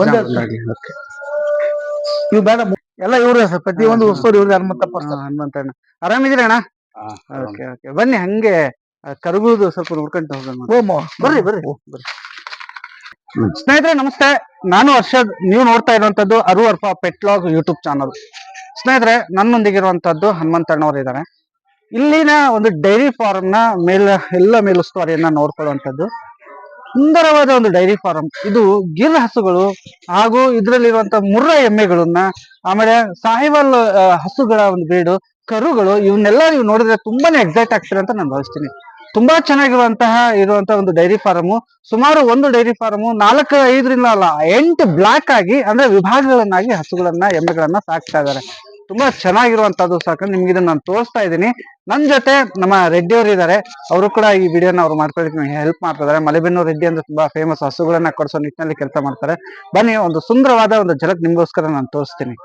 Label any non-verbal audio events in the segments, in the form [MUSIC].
ಬಂದೆ. ಇವ್ ಬೇಡ ಎಲ್ಲ ಇವ್ರೆ ಸರ್ ಒಂದು ಹಾ, ಹಾ. ವಸ್ತು ಇವ್ರೆ ಹನುಮಂತಪ್ಪ ಹಾ, ಸರ್. ಹನುಮಂತಣ್ಣ ಆರಾಮಿದ್ದೀರಾ ಅಣ್ಣ? Okay okay. ಬನ್ನಿ ಹಂಗೆ ಕರಗುದು ಸ್ವಲ್ಪ ನೋಡ್ಕೊಂತ ಹೋಗೋಣ ಬರ್ರಿ ಬರ್ರಿ. ಬರ್ರಿ. ಸ್ನೇಹಿತರೆ ನಮಸ್ತೆ. ನಾನು ಹರ್ಷದ್ ನೀವು ನೋಡ್ತಾ ಇರುವಂತದ್ದು ಅರು ಅರ್ಪ ಪೆಟ್ಲಾಗ್ ಯೂಟ್ಯೂಬ್ ಚಾನಲ್ ಸ್ನೇಹಿತರೆ ನನ್ನೊಂದಿಗಿರುವಂತದ್ದು ಹನುಮಂತಣ್ಣವ್ರು ಇದ್ದಾರೆ. ಇಲ್ಲಿನ ಒಂದು ಡೈರಿ ಫಾರ್ಮ್ನ ಮೇಲೆ ಎಲ್ಲ ಮೇಲುಸ್ತುವಾರಿಯನ್ನ ನೋಡ್ಕೊಳ್ಳುವಂತದ್ದು ಸುಂದರವಾದ ಒಂದು ಡೈರಿ ಫಾರಂ. ಇದು ಗಿರ್ ಹಸುಗಳು ಹಾಗೂ ಇದರಲ್ಲಿರುವಂತಹ ಮುರ್ರ ಎಮ್ಮೆಗಳನ್ನ, ಆಮೇಲೆ ಸಾಹಿವಾಲ್ ಹಸುಗಳ ಒಂದು ಬೀಡು ಕರುಗಳು, ಇವನ್ನೆಲ್ಲ ನೀವು ನೋಡಿದ್ರೆ ತುಂಬಾನೇ ಎಕ್ಸೈಟ್ ಆಗ್ತೀರ ಅಂತ ನಾನು ಭಾವಿಸ್ತೀನಿ. ತುಂಬಾ ಚೆನ್ನಾಗಿರುವಂತಹ ಇರುವಂತಹ ಒಂದು ಡೈರಿ ಫಾರ್ಮ್ ಸುಮಾರು ಒಂದು ಡೈರಿ ಫಾರ್ಮ್ ನಾಲ್ಕು ಐದರಿಂದ ಅಲ್ಲ, ಎಂಟು ಬ್ಲಾಕ್ ಆಗಿ ಅಂದ್ರೆ ವಿಭಾಗಗಳನ್ನಾಗಿ ಹಸುಗಳನ್ನ, ಎಮ್ಮೆಗಳನ್ನ ಸಾಕ್ತಾ ಇದ್ದಾರೆ. ತುಂಬಾ ಚೆನ್ನಾಗಿರುವಂತದ್ದು ಸಾಕು. ನಿಮ್ಗೆ ಇದನ್ನ ನಾನು ತೋರಿಸ್ತಾ ಇದ್ದೀನಿ. ನನ್ ಜೊತೆ ನಮ್ಮ ರೆಡ್ಡಿ ಅವರು ಇದ್ದಾರೆ ಅವರು ಕೂಡ ಈ ವಿಡಿಯೋನ ಅವ್ರು ಮಾಡ್ಕೊಳ್ಳಿಕ್ಕೆ ಹೆಲ್ಪ್ ಮಾಡ್ತಾ ಇದ್ದಾರೆ ಮಲೆಬೆನ್ನೂರು ರೆಡ್ಡಿ ಅಂದ್ರೆ ತುಂಬಾ ಫೇಮಸ್ ಹಸುಗಳನ್ನ ಕೊಡಿಸೋ ನಿಟ್ಟಿನಲ್ಲಿ ಕೆಲಸ ಮಾಡ್ತಾರೆ. ಬನ್ನಿ, ಒಂದು ಸುಂದರವಾದ ಒಂದು ಜಲಕ್ ನಿಮ್ಗೋಸ್ಕರ ನಾನು ತೋರಿಸ್ತೀನಿ.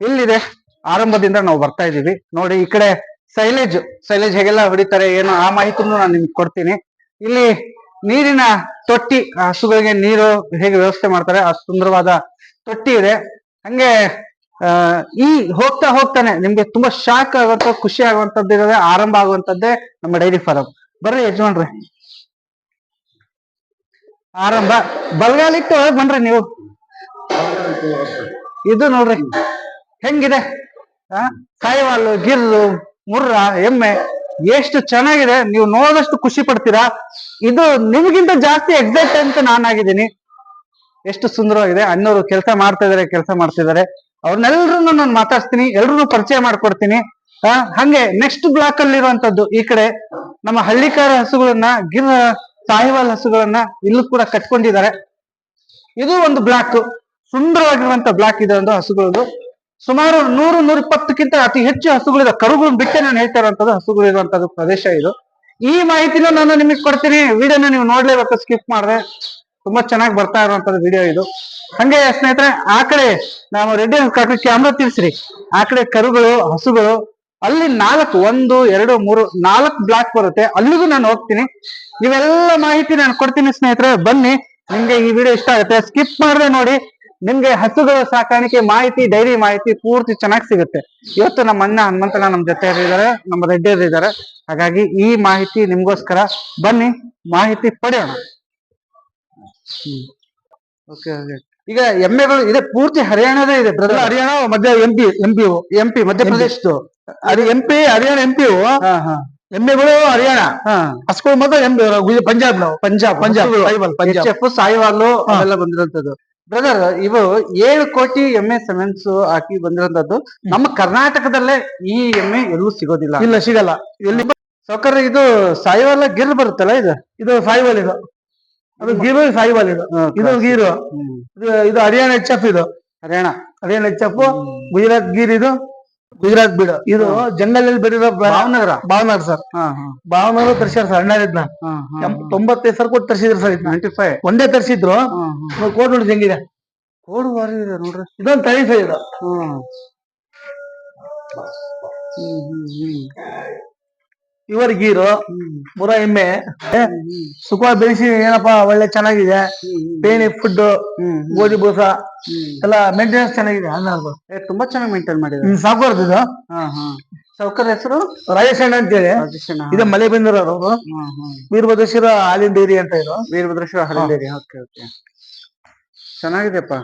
ಇಲ್ಲಿದೆ. ಆರಂಭದಿಂದ ನಾವು ಬರ್ತಾ ಇದೀವಿ ನೋಡಿ, ಈ ಕಡೆ ಸೈಲೇಜ್ ಸೈಲೇಜ್ ಹೇಗೆಲ್ಲ ಹೊಡಿತಾರೆ, ಏನು, ಆ ಮಾಹಿತಿನೂ ನಾನು ನಿಮ್ಗೆ ಕೊಡ್ತೀನಿ. ಇಲ್ಲಿ ನೀರಿನ ತೊಟ್ಟಿ ಹಸುಗಳಿಗೆ ನೀರು ಹೇಗೆ ವ್ಯವಸ್ಥೆ ಮಾಡ್ತಾರೆ, ಆ ಸುಂದರವಾದ ತೊಟ್ಟಿ ಇದೆ. ಹಂಗೆ ಈ ಹೋಗ್ತಾ ಹೋಗ್ತಾನೆ ನಿಮ್ಗೆ ತುಂಬಾ ಶಾಕ್ ಆಗುವಂತ ಖುಷಿ ಆಗುವಂತದ್ದು ಇರೋದೇ ಆರಂಭ ಆಗುವಂತದ್ದೇ ನಮ್ಮ ಡೈರಿ ಫಾರಂ ಬರ್ರಿ ಯಜಮಾನ್ರಿ. ಆರಂಭ. ಬಲ್ಗಾಲಿಟ್ಟು ಬನ್ರಿ ನೀವು. ಇದು ನೋಡ್ರಿ. ಹೆಂಗಿದೆ? ಆ, ಸಾಯಿವಾಲು ಗಿರ್ರು ಮುರ್ರ, ಎಮ್ಮೆ, ಎಷ್ಟು ಚೆನ್ನಾಗಿದೆ. ನೀವು ನೋಡಿದಷ್ಟು ಖುಷಿ ಪಡ್ತೀರಾ? ಇದು ನಿಮಗಿಂತ ಜಾಸ್ತಿ ಎಕ್ಸೈಟ್ ಅಂತ ನಾನಾಗಿದ್ದೀನಿ ಎಷ್ಟು ಸುಂದರವಾಗಿದೆ ಅನ್ನೋರು ಕೆಲಸ ಮಾಡ್ತಾ ಇದಾರೆ, ಕೆಲಸ ಮಾಡ್ತಿದ್ದಾರೆ ಅವ್ರನ್ನೆಲ್ರೂ ನಾನು ಮಾತಾಡ್ತೀನಿ ಎಲ್ರು ಪರಿಚಯ ಮಾಡ್ಕೊಡ್ತೀನಿ. ಹಂಗೆ ನೆಕ್ಸ್ಟ್ ಬ್ಲಾಕ್ ಅಲ್ಲಿ ಇರುವಂತದ್ದು ಈ ಕಡೆ ನಮ್ಮ ಹಳ್ಳಿಕಾರ ಹಸುಗಳನ್ನ, ಗಿರ್ ಸಾಹಿವಾಲ್ ಹಸುಗಳನ್ನ ಇಲ್ಲೂ ಕೂಡ ಕಟ್ಕೊಂಡಿದ್ದಾರೆ. ಇದು ಒಂದು ಬ್ಲಾಕ್ ಸುಂದರವಾಗಿರುವಂತ ಬ್ಲಾಕ್ ಇದೆ ಒಂದು ಹಸುಗಳದು ಸುಮಾರು ನೂರು ನೂರ ಇಪ್ಪತ್ತಕ್ಕಿಂತ ಅತಿ ಹೆಚ್ಚು ಹಸುಗಳಿದೆ. ಕರುಗಳನ್ನ ಬಿಟ್ಟೆ ನಾನು ಹೇಳ್ತಾ ಇರುವಂತದ್ದು ಹಸುಗಳು ಇರುವಂತದ್ದು ಪ್ರದೇಶ ಇದು. ಈ ಮಾಹಿತಿನ ನಾನು ನಿಮಗೆ ಕೊಡ್ತೀನಿ. ವಿಡಿಯೋನ ನೀವು ನೋಡ್ಲೇಬೇಕು ಸ್ಕಿಪ್ ಮಾಡಿದ್ರೆ ತುಂಬಾ ಚೆನ್ನಾಗಿ ಬರ್ತಾ ಇರುವಂತದ್ದು ವಿಡಿಯೋ ಇದು. ಹಂಗೆ ಸ್ನೇಹಿತರೆ, ಆ ಕಡೆ ನಾವು ರೆಡ್ಡಿ ಕ್ಯಾಮ್ರಾ ತಿಳಿಸ್ರಿ ಆ ಕಡೆ ಕರುಗಳು, ಹಸುಗಳು, ಅಲ್ಲಿ ನಾಲ್ಕು, ಒಂದು, ಎರಡು, ಮೂರು, ನಾಲ್ಕು ಬ್ಲಾಕ್ ಬರುತ್ತೆ. ಅಲ್ಲಿಗೂ ನಾನು ಹೋಗ್ತೀನಿ. ಇವೆಲ್ಲ ಮಾಹಿತಿ ನಾನು ಕೊಡ್ತೀನಿ ಸ್ನೇಹಿತರೆ, ಬನ್ನಿ. ನಿಮ್ಗೆ ಈ ವಿಡಿಯೋ ಇಷ್ಟ ಆಗುತ್ತೆ. ಸ್ಕಿಪ್ ಮಾಡದೆ ನೋಡಿ. ನಿಮ್ಗೆ ಹಸುಗಳ ಸಾಕಾಣಿಕೆ ಮಾಹಿತಿ, ಡೈರಿ ಮಾಹಿತಿ ಪೂರ್ತಿ ಚೆನ್ನಾಗಿ ಸಿಗುತ್ತೆ. ಇವತ್ತು ನಮ್ಮ ಅಣ್ಣ ಹನುಮಂತಣ್ಣ ನಮ್ಮ ಜೊತೆ ಇದ್ದಾರೆ ನಮ್ಮ ರೆಡ್ಡಿಯರು ಇದ್ದಾರೆ ಹಾಗಾಗಿ ಈ ಮಾಹಿತಿ ನಿಮ್ಗೋಸ್ಕರ. ಬನ್ನಿ, ಮಾಹಿತಿ ಪಡೆಯೋಣ. ಓಕೆ ಓಕೆ ಈಗ ಎಮ್ಮೆಗಳು ಇದೆ ಪೂರ್ತಿ ಹರಿಯಾಣದ ಇದೆ ಬ್ರದರ್ ಹರಿಯಾಣ ಮಧ್ಯ M P M P M P ಮಧ್ಯಪ್ರದೇಶದ್ದು ಅದು M P Haryana M P ಹಾ ಹಾ. ಎಮ್ಮೆಗಳು ಹರಿಯಾಣ. ಹಸ್ಗಳು ಮಾತ್ರ ಎಂ ಪಂಜಾಬ್ ನಾವು. ಪಂಜಾಬ್ ಪಂಜಾಬ್ ಪಂಜಾಬ್. ಎಫ್ ಸಾಯಿವಾಲು ಅವೆಲ್ಲ ಬಂದಿರೋಂಥದ್ದು. ಬ್ರದರ್ ಇವು ಏಳು ಕೋಟಿ ಎಮ್ಮೆ ಸೆಮೆನ್ಸ್ ಹಾಕಿ ಬಂದಿರೋಂಥದ್ದು. ನಮ್ಮ ಕರ್ನಾಟಕದಲ್ಲೇ ಈ ಎಮ್ಮೆ ಎಲ್ಲೂ ಸಿಗೋದಿಲ್ಲ. ಇಲ್ಲ ಸಿಗಲ್ಲ. ಎಲ್ಲಿ ಸೌಕರ್ಯ ಇದು ಸಾಯಿವಾಲ ಗಿರ್ ಬರುತ್ತಲ್ಲ ಇದು? ಇದು ಸಾಯಿವಾಲ್ ಇದು. ಅದು ಗೀರು ಸಾಯಿಬಾಲ್ ಇದು ಇದು. ಗೀರು. ಇದು ಹರಿಯಾಣ ಎಚ್ ಎಫ್ ಇದು. ಹರಿಯಾಣ. ಹರಿಯಾಣ ಎಚ್ ಎಫ್ ಗುಜರಾತ್ ಗೀರ್ ಇದು. ಗುಜರಾತ್ ಬೀಡು. ಇದು ಜಂಗಲಲ್ಲಿ ಬೆಳೆದ ಭಾವನಗರ? ಭಾವನಗರ ಸರ್. ಭಾವನಗರ ತರ್ಸ್ಯಾರ ಸರ್ ಅಣ್ಣ ಹಾ ತೊಂಬತ್ತೈದು ಸಾವಿರ ಕೊಟ್ಟು ತರ್ಸಿದ್ರು ಸರ್ ನೈಂಟಿ ಫೈವ್ ಒಂದೇ ತರ್ಸಿದ್ರು. ಕೋಡ್ ನೋಡಿ ಹೆಂಗಿದೆ? ಕೋಡು ವಾರಿ ಇದೆ ನೋಡ್ರಿ. ಇದೊಂದು ತಳಿ ಸರ್ ಇದು. ಹ್ಮ್ ಹ್ಮ್ ಹ್ಮ್ ಹ್ಮ್ ಇವರ್ ಗೀರು ಮುರ ಎಮ್ಮೆ ಸುಖ ಬೆಳೆಸಿ ಏನಪ್ಪಾ ಒಳ್ಳೆ ಚೆನ್ನಾಗಿದೆ. ಬೇಣಿ ಫುಡ್ ಗೋಧಿ ಬೂಸ ಎಲ್ಲ ಮೇಂಟೆನೆನ್ಸ್ ಚೆನ್ನಾಗಿದೆ ಅನ್ನೋದು ತುಂಬಾ ಚೆನ್ನಾಗಿ ಮೇಂಟೈನ್ ಮಾಡಿದ್ರು ಸಾಕು ಇದು. ಹಾ ಹಾ. ಸೌಕರ್ಯ ಹೆಸರು? ರಾಜೇಶ್ ಅಣ್ಣ ಅಂತೇಳಿ ಇದು ಮಲೆ ಬಂದಿರೋರು ಅವರು ವೀರಭದ್ರೇಶ್ವರ ಹಾಲಿನ ಡೈರಿ ಅಂತ ಇದು. ವೀರಭದ್ರೇಶ್ವರ ಹಾಲಿನ ಓಕೆ ಓಕೆ. ಚೆನ್ನಾಗಿದೆಪ್ಪ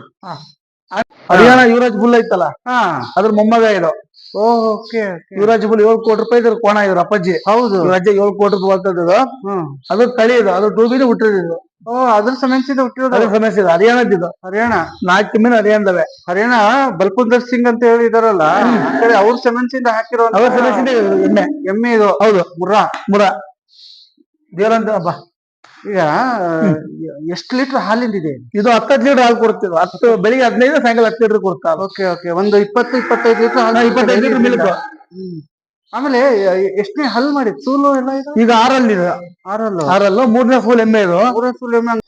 ಹರಿಯಾಣ ಯುವರಾಜ್ ಗುಲ್ ಐತಲ್ಲ? ಹಾ. ಅದ್ರ ಮೊಮ್ಮಗ ಇದು. ಓಕೆ ಯುವರಾಜ್ ಬುಲ್ ಏಳು ಕೋಟಿ ರೂಪಾಯಿ ಇದ್ರ ಕೋಣ ಇದ್ರ ಅಪ್ಪಾಜಿ. ಹೌದು. ರಾಜ್ಯ ಏಳು ಕೋಟಿ ರೂಪಾಯಿ ಬರ್ತದ ಅದು ತಳಿ ಇದು ಅದು ಟೂಬಿನ ಹುಟ್ಟಿದ್ದು. ಓ ಅದ್ರ ಸಮಸ್ಯೆ ಹುಟ್ಟಿರೋದು. ಅದ್ರ ಸಮಸ್ಯೆ ಇದೆ ಹರಿಯಾಣದ್ದು ಇದು. ಹರಿಯಾಣ? ನಾಲ್ಕು ಮೀನು ಹರಿಯಾಣದವೆ. ಹರಿಯಾಣ? ಬಲ್ಪುಂದರ್ ಸಿಂಗ್ ಅಂತ ಹೇಳಿ ಇದಾರಲ್ಲ ಆ ಕಡೆ ಅವ್ರ ಸಮನ್ಸಿಂದ ಹಾಕಿರೋ ಅವ್ರ ಸಮಸ್ಯೆ ಎಮ್ಮೆ. ಎಮ್ಮೆ. ಇದು. ಹೌದು. ಮುರ. ಮುರ. ದೇವರಂತ ಹಬ್ಬ ಈಗ ಎಷ್ಟು ಲೀಟರ್ ಹಾಲಿಂದಿದೆ ಇದು? ಹತ್ತತ್ತು ಲೀಟರ್ ಹಾಲು ಕೊಡ್ತೀವಿ ಹತ್ತು ಬೆಳಿಗ್ಗೆ ಹದಿನೈದು ಸಾಯಂಕಾಲ ಹತ್ತು ಲೀಟರ್ ಕೊಡ್ತಾ ಓಕೆ ಓಕೆ. ಒಂದು ಇಪ್ಪತ್ತು ಇಪ್ಪತ್ತೈದು ಲೀಟರ್ ಇಪ್ಪತ್ತೈದು ಲೀಟರ್ ಮಿಲ್ಕ್. ಆಮೇಲೆ ಎಷ್ಟನೇ ಹಲ್ ಮಾಡಿ ಸೂಲು ಎಲ್ಲ ಇದು? ಈಗ ಆರಲ್ಲಿ ಇದೆ. ಆರಲ್ಲು? ಆರಲ್ಲು ಮೂರನೇ ಫೂಲ್ ಎಮ್ಮೆ ಇದು. ಮೂರನೇ ಫೂಲ್ ಎಮ್ಮೆ ಎಲ್ಲ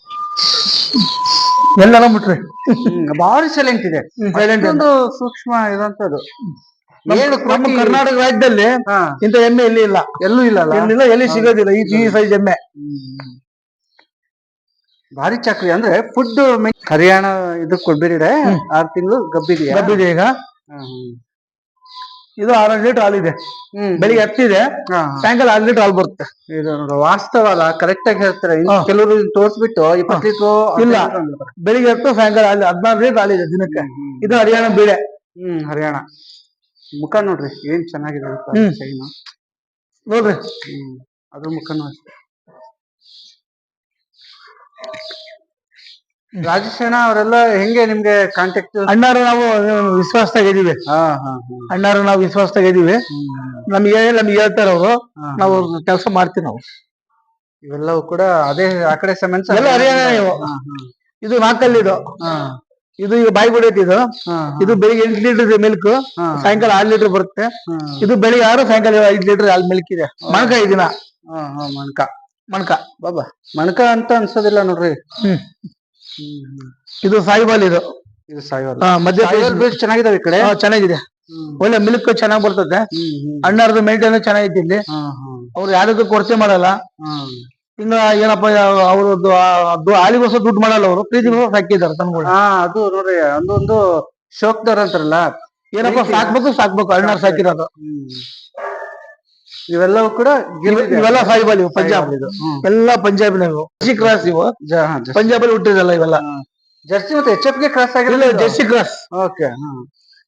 ಎಲ್ಲೆಲ್ಲ ಮುಟ್ರಿ ಭಾರಿ ಸೈಲೆಂಟ್ ಇದೆ. ಸೈಲೆಂಟ್ ಒಂದು ಸೂಕ್ಷ್ಮ ಇದಂತದ್ದು. ನಮ್ಮ ಕರ್ನಾಟಕ ರಾಜ್ಯದಲ್ಲಿ ಇಂಥ ಎಮ್ಮೆ ಎಲ್ಲಿ ಇಲ್ಲ. ಎಲ್ಲೂ ಇಲ್ಲ ಎಲ್ಲಿ ಸಿಗೋದಿಲ್ಲ. ಈ ಸೈಜ್ ಎಮ್ಮೆ. ಭಾರಿ ಚಾಕ್ರಿ ಅಂದ್ರೆ ಫುಡ್ ಹರಿಯಾಣ ಇದು ಕೊಡ್ಬೇರಿಡೆ ಆರ್ ತಿಂಗಳು ಗಬ್ಬಿದೆಯಾ? ಗಬ್ಬಿದೆ ಈಗ. ಇದು ಆರು ಲೀಟರ್ ಹಾಲಿದೆ ಬೆಳಿಗ್ಗೆ ಹತ್ತಿದೆ. ಸಾಯಂಕಾಲ ಆರು ಲೀಟರ್ ಹಾಲು ಬರುತ್ತೆ. ಇದು ನೋಡ ವಾಸ್ತವ ಅಲ್ಲ ಕರೆಕ್ಟ್ ಆಗಿ ಹೇಳ್ತಾರೆ. ಕೆಲವರು ತೋರಿಸ್ಬಿಟ್ಟು ಇಪ್ಪತ್ತು ಲೀಟರ್ ಇಲ್ಲ. ಬೆಳಿಗ್ಗೆ ಹತ್ತು ಸಾಯಂಕಾಲ ಅಲ್ಲಿ ಹದಿನಾರು ಲೀಟರ್ ಹಾಲಿದೆ ದಿನಕ್ಕೆ. ಇದು ಹರಿಯಾಣ ಬೀಳೆ ಹ್ಮ್ ಹರಿಯಾಣ. ಮುಖ ನೋಡ್ರಿ ಏನ್ ಚೆನ್ನಾಗಿದೆ. ನೋಡ್ರಿ. ಅದ್ರ ಮುಖನೂ ಅಷ್ಟೇ. ಅಣ್ಣ ಅವರೆಲ್ಲ ಹೆಂಗೆ ನಿಮ್ಗೆ ಕಾಂಟ್ಯಾಕ್ಟ್ ಅಣ್ಣಾರು ನಾವು ವಿಶ್ವಾಸದಾಗ ಇದೀವಿ ಹಾ ಹಾ ಹಾ. ಅಣ್ಣಾರು ನಾವು ವಿಶ್ವಾಸದಾಗ ಇದೀವಿ ನಮ್ಗೆ ನಮ್ಗೆ ಹೇಳ್ತಾರ ಅವರು. ನಾವು ಕೆಲಸ ಮಾಡ್ತೀವಿ ನಾವು. ಇವೆಲ್ಲವೂ ಕೂಡ ಅದೇ ಆ ಕಡೆ ಸೆಮೆನ್ಸ್ ಎಲ್ಲ ಹರಿಯಾಣ ಇವು. ಇದು ನಾಲ್ಕಲ್ಲಿದು ಹಾ. ಇದು ಈಗ ಬಾಯಿ ಬಿಡೈತಿ ಇದು. ಇದು ಬೆಳಿಗ್ಗೆ ಎಂಟು ಲೀಟರ್ ಮಿಲ್ಕ್. ಸಾಯಂಕಾಲ ಆರು ಲೀಟರ್ ಬರುತ್ತೆ. ಇದು ಬೆಳಿಗ್ಗೆ ಆರು ಸಾಯಂಕಾಲ ಐದು ಲೀಟರ್ ಹಾಲು ಮಿಲ್ಕ್ ಇದೆ. ಮಣಕ ಹಾ ಹಾ ಮಣಕ. ಮಣಕ. ಬಾಬಾ ಮಣಕ ಅಂತ ಅನ್ಸೋದಿಲ್ಲ ನೋಡ್ರಿ. ಹ್ಮ್. ಇದು ಸಾಯಿಬಾಲ್ ಇದು. ಇದು ಮಧ್ಯ ಬೀಜ ಚೆನ್ನಾಗಿದಾವೆ ಈ ಕಡೆ? ಹಾ, ಚೆನ್ನಾಗಿದೆ. ಒಳ್ಳೆ ಮಿಲ್ಕ್ ಚೆನ್ನಾಗಿ ಬರ್ತದೆ. ಅಣ್ಣರದು ಮೇಂಟೈನ್ ಚೆನ್ನಾಗೈತಿ ಇಲ್ಲಿ. ಅವ್ರು ಯಾರಿಗೂ ಕೊರತೆ ಮಾಡಲ್ಲ. ಇನ್ನು ಏನಪ್ಪ ಅವ್ರದ್ದು ಹಾಲಿಗೋಸ್ಕರ ದುಡ್ಡು ಮಾಡಲ್ಲ ಅವರು. ಪ್ರೀತಿಗೋಸ್ಕರ ಸಾಕಿದ್ದಾರೆ ತನ್ಗಳು. ಹಾ ಅದು ನೋಡ್ರಿ ಅದೊಂದು ಶೋಕ್ದಾರ್ ಅಂತಾರಲ್ಲ. ಏನಪ್ಪ. ಸಾಕ್ಬೇಕು ಸಾಕ್ಬೇಕು. ಅಣ್ಣಾರ್ ಸಾಕಿರೋದು. ಹ್ಮ್. ಇವೆಲ್ಲವೂ ಕೂಡ ಇವ- ಇವೆಲ್ಲ ಸಾಯಿಬಾಲ್ ಇವು ಪಂಜಾಬ್ ಇದು. ಎಲ್ಲ ಎಲ್ಲ ಪಂಜಾಬಿನವು ಜರ್ಸಿ ಕ್ರಾಸ್ ಇವು. ಪಂಜಾಬ್ ಅಲ್ಲಿ ಹುಟ್ಟಿದಲ್ಲ ಇವೆಲ್ಲ. ಜರ್ಸಿ ಮತ್ತೆ ಎಚ್ ಎಫ್ಗೆ ಕ್ರಾಸ್ ಆಗಿರಲಿಲ್ಲ ಜರ್ಸಿ ಕ್ರಾಸ್. ಓಕೆ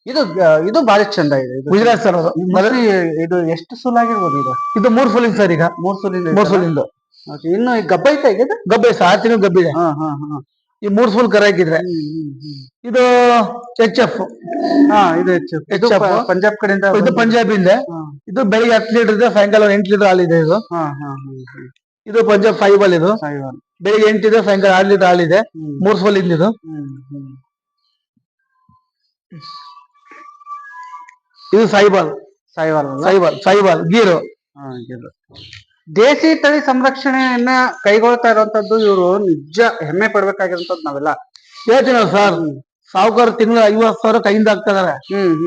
ಇದು ಇದು ಬಾರಿ ಚಂದ ಇದೆ. ಗುಜರಾತ್ ಸರ್ ಅದು. ಇದು ಎಷ್ಟು ಸುಲ್ ಆಗಿರ್ಬೋದು ಇದು? ಇದು ಮೂರ್ ಸುಲಿನ್ ಸರ್ ಈಗ. ಮೂರ್ ಸುಲಿಂದ ಮೂರ್ Okay, ಇನ್ನು ಗಬ್ಬ ಐತೆ ಈಗ? ಗಬ್ಬೆ ತಿಂಗಳು ಗಬ್ಬಿದೆ ಹಾ ಹಾ ಹಾ ಈ ಮೂರ್ ಫುಲ್ ಕರೆ ಹಾಕಿದ್ರೆ. ಇದು ಎಚ್ ಎಫ್ ಹಾ ಇದು ಇದು HF. ಪಂಜಾಬ್ ಕಡೆಯಿಂದ ಇದು ಪಂಜಾಬ್ ಹಾ ಇದು ಬೆಳಿಗ್ಗೆ ಹತ್ತು ಲೀಟರ್ ಇದೆ ಸಾಯಂಕಾಲ ಎಂಟು ಲೀಟರ್ ಹಾಲಿದೆ ಇದು. ಇದು ಪಂಜಾಬ್ ಫೈಬಲ್ ಇದು ಬೆಳಿಗ್ಗೆ ಎಂಟಿದೆ ಸಾಯಂಕಾಲ ಆರು ಲೀಟರ್ ಹಾಲಿದೆ ಇದೆ ಮೂರ್ ಫುಲ್ ಇದು ಹ್ಮ್, ಹ್ಮ್. ಇದು ಸಾಯಿಬಾಲ್ ಸಾಯಿಬಾಲ್? ಸಾಯಿಬಾಲ್ ಸಾಯಿಬಾಲ್ ಗೀರು ಇದು. ದೇಸಿ ತಳಿ ಸಂರಕ್ಷಣೆಯನ್ನ ಕೈಗೊಳ್ತಾ ಇರುವಂತದ್ದು ಇವರು ನಿಜ ಹೆಮ್ಮೆ ಪಡ್ಬೇಕಾಗಿರುವಂತದ್ದು ನಾವೆಲ್ಲ. ಹೇಳ್ತೀನಿ ಸರ್ ಸಾವುಕಾರ ತಿಂಗಳ ಐವತ್ ಸಾವಿರ ಕೈಯಿಂದ ಆಗ್ತಾ ಇದಾರೆ.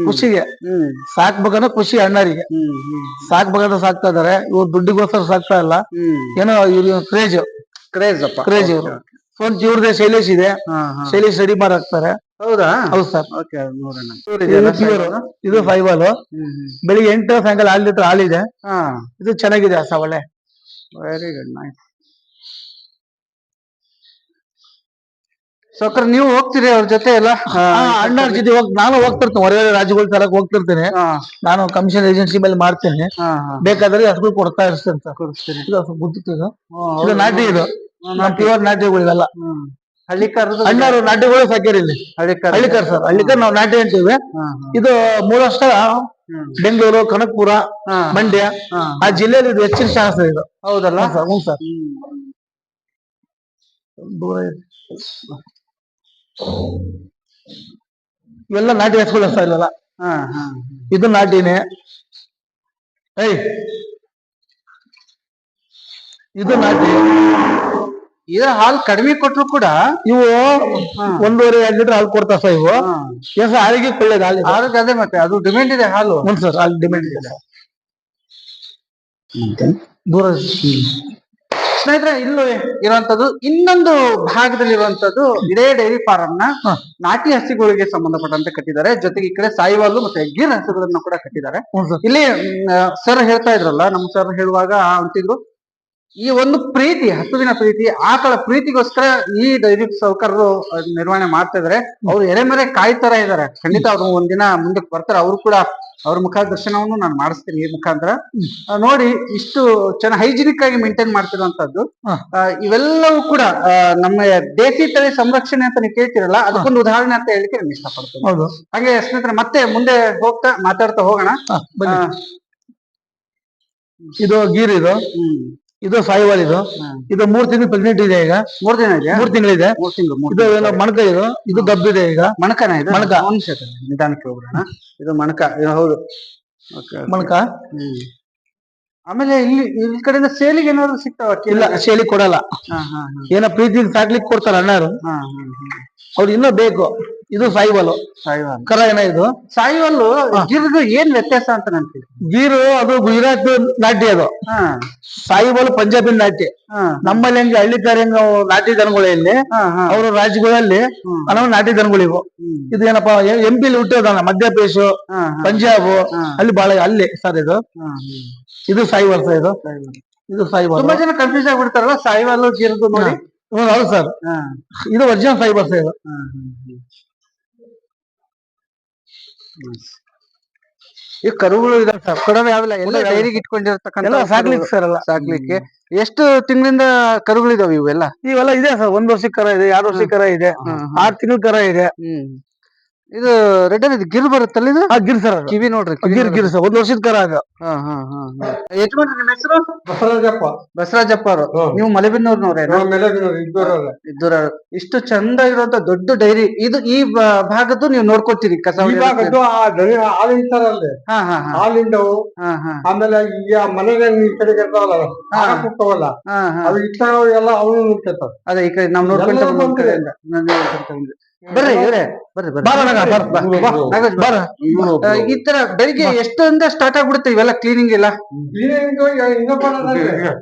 ಖುಷಿಗೆ ಹ್ಮ್. ಸಾಕ್ಬೇಕಂದ್ರೆ ಖುಷಿ ಅಣ್ಣರಿಗೆ. ಸಾಕ್ಬೇಕಂದ್ರೆ ಸಾಕ್ತಾ ಇದಾರೆ. ಇವ್ರು ದುಡ್ಡಿಗೋಸ್ಕರ ಸಾಕ್ತಾ ಇಲ್ಲ. ಏನೋ ಇವ್ರ ಕ್ರೇಜ್. ಕ್ರೇಜ್ ಕ್ರೇಜ್ ಇವ್ರು. ಸ್ವಂತ ಇವ್ರದೇ ಶೈಲೇಶ್ ಇದೆ. ಶೈಲೇಶ್ ರೆಡಿ ಮಾಡಿ ಹಾಕ್ತಾರೆ. ಹೌದಾ? ಹೌದು ಸರ್. ಓಕೆ ನೋಡೋಣ. ಇದು pure, ಹ್ಮ್. ಬೆಳಿಗ್ಗೆ ಎಂಟು ಸಾಯಂಕಾಲ ಆರು ಲೀಟರ್ ಹಾಲಿದೆ ಹಾ. ಇದು ಚೆನ್ನಾಗಿದೆ ಸವಳೆ ವೆರಿ ಗುಡ್ ನೈಸ್ ಸಕ್ರ ನೀವು ಹೋಗ್ತೀರಿ ಅವ್ರ ಜೊತೆ ಎಲ್ಲ? ಆ, ಅಣ್ಣವ್ರ ಜೊತೆ ಹೋಗ್ ನಾನು ಹೋಗ್ತಿರ್ತೇನೆ. ಹೊರಗಡೆ ರಾಜ್ಯಗಳ ತರಕ್ ಹೋಗ್ತಿರ್ತೇನೆ. ಹಾ. ನಾನು ಕಮಿಷನ್ ಏಜೆನ್ಸಿ ಮೇಲೆ ಮಾಡ್ತೇನೆ. ಹಾ ಹಾ. ಬೇಕಾದ್ರೆ ಹಸುಗಳು ಕೊಡ್ತಾ ಇರ್ತೇನೆ ಸರ್. ಕೊಡಿಸ್ತೀನಿ ಇದು ಹಸು ಗುದ್ದಿತ್ತು ಇದು ಹ್ಮ್, ಇದು. ಹೌದು. ನಾಟಿ. ಇದು ಪ್ಯೂರ್ ನಾಟಿಗಳು ಇವೆಲ್ಲ ಹ್ಮ್. ಹಳ್ಳಿಕಾರದು ಅಣ್ಣರು ನಾಟಿಗಳು ಸಾಕ್ಯಾರ ಇಲ್ಲಿ ಹಳ್ಳಿಕರ್ ಹಳ್ಳಿಕರ್ ಸರ್ ಹಳ್ಳಿಕರ್ ನಾವು ನಾಟಿ ಅಂತೀವಿ. ಇದು ಮೂರಷ್ಟ ಬೆಂಗಳೂರು ಕನಕಪುರ ಮಂಡ್ಯ ಆ ಜಿಲ್ಲೆಯಲ್ಲಿ ಇದು ಹೆಚ್ಚಿನ ಶಾಸ್ತ್ರ ಇದು. ಹೌದಲ್ಲ? ಹ್ಞೂ ಸರ್. ದೂರ. ಇವೆಲ್ಲ ನಾಟಿ ಹಚ್ಕೊಳ್ಳೋ ಸರ್ ಇಲ್ಲೆಲ್ಲ ಇದು ನಾಟಿನೇ. ಏಯ್. ಇದು ನಾಟಿ. ಇದು ಹಾಲು ಕಡಿಮೆ ಕೊಟ್ರು ಕೂಡ ಇವು ಒಂದೂವರೆ ಎರಡು ಲೀಟರ್ ಹಾಲು ಕೊಡ್ತಾವ ಸರ್ ಇವು. ಎಸ್ ಆರೋಗ್ಯ ಹಾಲು. ಆರೋಗ್ಯ ಅದೇ ಮತ್ತೆ ಅದು ಡಿಮ್ಯಾಂಡ್ ಇದೆ ಹಾಲು. ಹ್ಞೂ ಸರ್ ಹಾಲು ಡಿಮ್ಯಾಂಡ್ ಇದೆ. ಸರ್ ದೂರ ಸ್ನೇಹಿತರೆ ಇಲ್ಲೂ ಇರುವಂತದ್ದು ಇನ್ನೊಂದು ಭಾಗದಲ್ಲಿ ಇರುವಂತದ್ದು ಇದೇ ಡೈರಿ ಫಾರಂ ನ ನಾಟಿ ಹಸಿಗಳಿಗೆ ಸಂಬಂಧಪಟ್ಟಂತೆ ಕಟ್ಟಿದ್ದಾರೆ. ಜೊತೆಗೆ ಈ ಕಡೆ ಸಾಯಿವಾಲು ಮತ್ತೆ ಗಿರ್ ಹಸುಗಳನ್ನ ಕೂಡ ಕಟ್ಟಿದ್ದಾರೆ. ಇಲ್ಲಿ ಸರ್ ಹೇಳ್ತಾ ಇದ್ರಲ್ಲ ನಮ್ ಸರ್ ಹೇಳುವಾಗ ಅಂತಿದ್ರು ಈ ಒಂದು ಪ್ರೀತಿ ಹತ್ತು ದಿನ ಪ್ರೀತಿ ಆಕಳ ಪ್ರೀತಿಗೋಸ್ಕರ ಈ ಡೈರಿ ಸೌಕರ್ಯರು ನಿರ್ವಹಣೆ ಮಾಡ್ತಾ ಇದಾರೆ. ಅವ್ರು ಎರೆಮರೆ ಕಾಯ್ತಾರ ಇದಾರೆ. ಖಂಡಿತ ಅವ್ರು ಒಂದಿನ ಮುಂದಕ್ಕೆ ಬರ್ತಾರೆ. ಅವ್ರು ಕೂಡ ಅವ್ರ ಮುಖ ದರ್ಶನವನ್ನು ನಾನು ಮಾಡಿಸ್ತೀನಿ ಈ ಮುಖಾಂತರ. ನೋಡಿ ಇಷ್ಟು ಚೆನ್ನ ಹೈಜಿನಿಕ್ ಆಗಿ ಮೇಂಟೈನ್ ಮಾಡ್ತಿರುವಂತದ್ದು ಇವೆಲ್ಲವೂ ಕೂಡ ನಮ್ಮ ದೇಸಿ ತಳಿ ಸಂರಕ್ಷಣೆ ಅಂತ ನೀವು ಕೇಳ್ತಿರಲ್ಲ ಅದಕ್ಕೊಂದು ಉದಾಹರಣೆ ಅಂತ ಹೇಳಿಕ್ಕೆ ನಾನು ಇಷ್ಟಪಡ್ತೀನಿ. ಹೌದು. ಹಾಗೆ ಸ್ನೇಹಿತರೆ ಮತ್ತೆ ಮುಂದೆ ಹೋಗ್ತಾ ಮಾತಾಡ್ತಾ ಹೋಗೋಣ. ಇದು ಗೀರ್ ಇದು? ಹ್ಮ್. ಇದು ಸಾಯಿವಾಲ್ ಇದು. ಇದು ಮೂರ್ ತಿಂಗಳು ಪ್ರೆಗ್ನೆಂಟ್ ಇದೆ ಈಗ. ಮೂರ್ ದಿನ ಇದೆ? ಮೂರ್ ತಿಂಗಳಿದೆ ಮೂರ್ ತಿಂಗಳು ಮೂರ್ ಇದು ಏನೋ ಮಣಕ ಇದು. ಇದು ಗಬ್ಬಿದೆ ಈಗ. ಮಣಕನ ಇದೆ? ಮಣಕ. ಒಂದ್ ನಿಧಾನಕ್ಕೆ ಹೋಗೋಣ ಇದು ಮಣಕ ಇದು ಹೌದು. ಮಣಕ? ಆಮೇಲೆ ಇಲ್ಲಿ ಈ ಕಡೆಯಿಂದ ಸೇಲಿಗೆ ಏನಾದ್ರು ಸಿಗ್ತಾವ ಇಲ್ಲ ಸೇಲಿ ಕೊಡಲ್ಲ. ಏನೋ ಪ್ರೀತಿ ಸಾಕ್ಲಿಕ್ಕೆ ಕೊಡ್ತಾರ ಅಣ್ಣರು. ಅವ್ರು ಇನ್ನೂ ಬೇಕು. ಇದು ಸಾಯಿಬಲ್ ಸಾಯಿವಾಲ್ ಕರ ಏನ ಇದು? ಸಾಯಿವಾಲ್ ಗಿರ್ಗು ಏನ್ ವ್ಯತ್ಯಾಸ ಅಂತ ನಂತೀವಿ ಗೀರು ಅದು ಗುಜರಾತ್ ನಾಟಿ ಅದು. ಸಾಯಿವಲ್ ಸಾಯಿಬಲ್ ಪಂಜಾಬಿ ನಾಟಿ ಹಾ. ನಮ್ಮಲ್ಲಿ ಹೆಂಗೆ ಹಳ್ಳಿಕಾರಿ ಹೆಂಗ ನಾಟಿ ದನಗಳಲ್ಲಿ ಅವ್ರ ರಾಜ್ಯಗಳಲ್ಲಿ. ನಾವು ನಾಟಿ ದನಗಳಿವು. ಇದು ಏನಪ್ಪಾ ಎಂ ಪಿ ಹುಟ್ಟಿದಾನ ಮಧ್ಯಪ್ರದೇಶ ಪಂಜಾಬ್ ಅಲ್ಲಿ ಬಹಳ ಅಲ್ಲಿ ಸರ್ ಇದು. ಇದು ಸಾಯಿಬಲ್ ಸರ್ ಇದು. ಇದು ಸಾಯಿಬಲ್ ತುಂಬಾ ಜನ ಕನ್ಫ್ಯೂಸ್ ಆಗ್ಬಿಡ್ತಾರಲ್ಲ ನೋಡಿ. ಹ್ಮ್, ಹೌದು ಸರ್. ಇದು ಒರಿಜಿನಲ್ ಸಾಯಿಬಲ್ ಸರ್ ಇದು ಹಾ, ಹ್ಮ್, ಹ್ಮ್. Nice. ಈ ಕರುಗಳು ಇದಾವೆ ಸರ್. ಯಾವಿಲ್ಲ ಎಲ್ಲ ಕೊಡವೆ ಡೈರಿಗೆ ಇಟ್ಕೊಂಡಿರ್ತಕ್ಕಂಥ ಎಲ್ಲ ಸಾಕ್ಲಿಕ್ಕೆ. ಸರ್ ಎಲ್ಲ ಸಾಕ್ಲಿಕ್ಕೆ. ಎಷ್ಟು ತಿಂಗಳಿಂದ ಕರುಗಳಿದಾವೆ ಇವೆಲ್ಲ? ಇವೆಲ್ಲ ಇದೆ ಸರ್ ಒಂದ್ ವರ್ಷಕ್ಕೆ ಕರ ಇದೆ ಎರಡ್ ವರ್ಷಕ್ಕೆ ಕರ ಇದೆ. ಆರ್ ತಿಂಗಳ ಕರ ಇದೆ. ಹ್ಮ್. ಇದು ರೆಡ್ ಇದು ಗಿರ್ ಬರುತ್ತಲ್ಲ ಇದು? ಆ ಗಿರ್ ಸರ್ ಕಿವಿ ನೋಡ್ರಿ ಗಿರ್. ಗಿರ್ ಸರ್ ಒಂದು ವರ್ಷದ ಕರ ಆಗ. ಹಾ ಹಾ ಹಾ ಹಾ. ನಿಮ್ಮ ಹೆಸರು? ಬಸವರಾಜಪ್ಪ. ಬಸವರಾಜಪ್ಪ ಅವರು. ನೀವು ಮಲೆಬೆನ್ನೂರ್ನವ್ರೇನಾ? ಇದ್ದೂರ ಇಷ್ಟು ಚಂದ ಇರುವಂತ ದೊಡ್ಡ ಡೈರಿ ಇದು ಈ ಭಾಗದ್ದು ನೀವು ನೋಡ್ಕೊತೀರಿ ಕಸ ಹೊಡೆಯೋದಕ್ಕೆ? ಹಾಲಿಂತಾರಲ್ಲಿ ಹಾ ಹಾ ಹಾ. ಹಾಲಿಂದವು ಹಾ ಹಾ. ಆಮೇಲೆ ಈಗ ಮನೆಗೆ ಈ ಕಡೆ ಇರ್ತಾವಲ್ಲ ಹಾ. ಕುಟ್ಟವಲ್ಲ ಅವು ಇಟ್ಟಾವ ಎಲ್ಲ ಅವನು ನುಗ್ತೈತಾವ ಅದೇ ಈ ಕಡೆ ನಾವ್ ನೋಡ್ಕೊಂತ ಬರ್ರಿ ಇವ್ರೆ. ಬರ್ರಿ ಬರ್ರಿ. ಈ ತರ ಬೆಳಿಗ್ಗೆ ಎಷ್ಟೊಂದ ಸ್ಟಾರ್ಟ್ ಆಗ್ಬಿಡುತ್ತೆ ಇವೆಲ್ಲ ಕ್ಲೀನಿಂಗ್ ಎಲ್ಲ? ಇನ್ನೊಬ್ಬ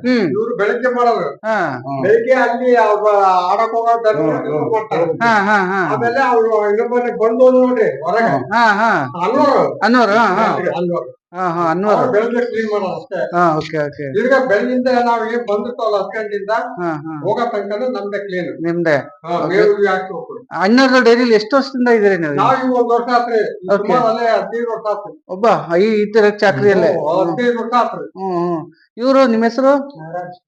ಹ್ಮ್. ಇವ್ರು ಬೆಳಿಗ್ಗೆ ಮಾಡೋದು. ಹಾ. ಬೆಳಿಗ್ಗೆ ಅಲ್ಲಿ ಆಡಕ್ ಹೋಗೋ ಮಾಡ್ತಾರೆ ಹಾ ಹಾ ಹಾ. ಆಮೇಲೆ ಅವ್ರು ಇನ್ನೊಬ್ಬನಿಗೆ ಬಂದು ನೋಡ್ರಿ ಹೊರಗೆ. ಹಾ ಹಾ. ಅನ್ವರು ಅನ್ವರ್ ಹಾ ಹಾ ಅನ್ವರು ಬೆಳಗ್ಗೆ ಕ್ಲೀನ್ ಮಾಡೋದು ಅಷ್ಟೇ. ಹಾ ಓಕೆ ಓಕೆ. ಈಗ ಬೆಳಗಿಂದ ನಾವ್ ಏನ್ ಬಂದಿರ್ತಾವಲ್ಲ ಹತ್ತು ಗಂಟೆಯಿಂದ ಹಾ ಹಾ. ಹೋಗೋ ತನಕ ನಮ್ದೇ ಕ್ಲೀನ್. ನಿಮ್ದೇ. ಅಣ್ಣವ್ರ ಡೈರಿಲಿ ಎಷ್ಟು ವರ್ಷದಿಂದ ಇದೀರಿ ನೀವು ನಾವ್ ಈಗ ಒಂದ್ ವರ್ಷ ಆತ್ರಿ. ಅಲ್ಲೇ ಹದಿನೈದು ವರ್ಷ ಆತ್ರಿ. ಒಬ್ಬ ಈ ಈ ತರ ಚಾಕ್ರಿಯಲ್ಲೇ. ಹ್ಮ್, ಹದಿನೈದು ವರ್ಷ ಆತ್ರಿ. ಹ್ಮ್ ಇವರು ನಿಮ್ಮ ಹೆಸರು?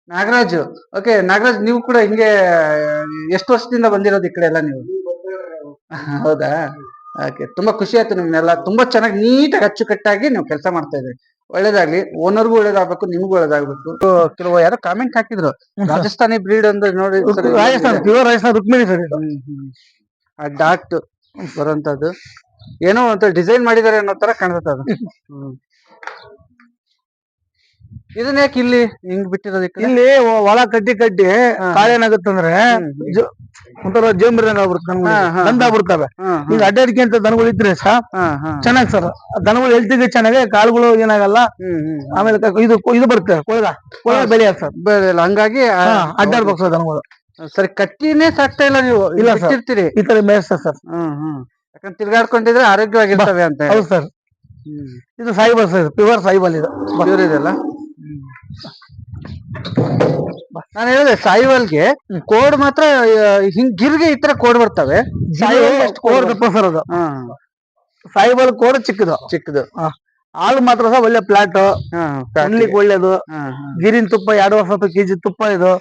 ನಾಗರಾಜ್. ಓಕೆ ನಾಗರಾಜ್ ನೀವು ಕೂಡ ಹಿಂಗೆ ಎಷ್ಟು ವರ್ಷದಿಂದ ಬಂದಿರೋದು ಈ ಕಡೆ ಎಲ್ಲ ನೀವು? ಹೌದಾ? ತುಂಬಾ ಖುಷಿ ಆಯ್ತು ನಿಮ್ನೆಲ್ಲ. ತುಂಬಾ ಚೆನ್ನಾಗಿ ನೀಟಾಗಿ ಅಚ್ಚುಕಟ್ಟಾಗಿ ನೀವು ಕೆಲಸ ಮಾಡ್ತಾ ಇದ್ರಿ. ಒಳ್ಳೇದಾಗ್ಲಿ. ಓನರ್ಗೂ ಒಳ್ಳೇದಾಗ್ಬೇಕು ನಿಮ್ಗೂ ಒಳ್ಳೇದಾಗ್ಬೇಕು. ಕೆಲವು ಯಾರೋ ಕಾಮೆಂಟ್ ಹಾಕಿದ್ರು. [LAUGHS] ರಾಜಸ್ಥಾನಿ ಬ್ರೀಡ್ ಅಂದ್ರೆ ನೋಡಿ ರುಕ್ಮಿಣಿ ಸರ್. ಆ ಡಾಟ್ ಬರುವಂತದ್ದು. ಏನೋ ಒಂಥರ ಡಿಸೈನ್ ಮಾಡಿದಾರೆ ಅನ್ನೋ ತರ ಕಾಣ್ತದ ಅದು. [LAUGHS] ಇದನ್ನ ಯಾಕೆ ಇಲ್ಲಿ ಹಿಂಗ್ ಬಿಟ್ಟಿರೋದು ಇಲ್ಲಿ ಒ- ಒಳ ಕಟ್ಟಿ ಕಟ್ಟಿ ಕಾಳ ಏನಾಗುತ್ತಂದ್ರೆ. ಜ- ಒಂಥರ ಜೇಮ್ರಂಗ್ ಆಗ್ಬಿಡುತ್ತೆ ಹಾ, ಗಂಧ ಆಗ್ಬಿಡ್ತವೆ. ಈಗ ಅಡ್ಡಾಡ್ಕೊಂತ ದನಗಳು ಇದ್ರೆ ಸಹ. ಚೆನ್ನಾಗಿ ಸರ್. ದನಗಳು ಹೆಲ್ತಿಗೆ ಚೆನ್ನಾಗಿ ಕಾಳುಗಳು ಏನಾಗಲ್ಲ. ಆಮೇಲೆ ಕ- ಇದು ಇದು ಬರುತ್ತೆ ಕೊಳಗ ಕೊಳಗ ಬೆಳೆಯ ಸರ್. ಬೆಳೆಯಲ್ಲ. ಹಂಗಾಗಿ ಆ, ಅಡ್ಡಾಡ್ಬೇಕು ಸರ್ ದನಗಳು. ಸರಿ ಕಟ್ಟಿನೇ ಸಾಕ್ತಾ ಇಲ್ಲ ನೀವು. ಇಲ್ಲ sir. ಬಿಟ್ಟಿರ್ತೀರಿ. ಈ ತರ ಮೇಯಿಸ್ತಾರೆ ಸರ್. ಹ್ಮ್ ಹ್ಮ್. ಯಾಕಂದ್ರೆ ತಿರ್ಗಾಡ್ಕೊಂಡಿದ್ರೆ ಆರೋಗ್ಯವಾಗಿರ್ತವೆ ಅಂತ ಹೇಳಿ. ಹೌದು ಸರ್. ಹ್ಮ್. ಇದು ಸಾಯಿಬಲ್ ಸರ್ ಪ್ಯೂರ್ ಸಾಯಿಬಲ್ ಇದು. ಪ್ಯೂರ್ ಇದೆಲ್ಲ ನಾನು ಹೇಳಿದೆ ಸಾಯಿವಲ್ಗೆ ಕೋಡ್ ಮಾತ್ರ ಹಿಂಗ್ ಗಿರ್ಗೆ ಇತ್ರ ಕೋಡ್ ಬರ್ತವೆ. ಕೋಡ್ ದಪ್ಪ ಸರ್ ಅದು ಸಾಯಿಬಲ್ ಕೋಡ್ ಚಿಕ್ಕದು. ಚಿಕ್ಕದು. ಹಾಲು ಮಾತ್ರ ಸಹ ಒಳ್ಳೆ ಪ್ಲಾಟ್. ತಿನ್ಲಿಕ್ಕೆ ಒಳ್ಳೇದು. ಗಿರಿನ ತುಪ್ಪ ಎರಡು ವರ್ಷ ರೂಪಾಯಿ ಕೆಜಿ ತುಪ್ಪ ಇದು.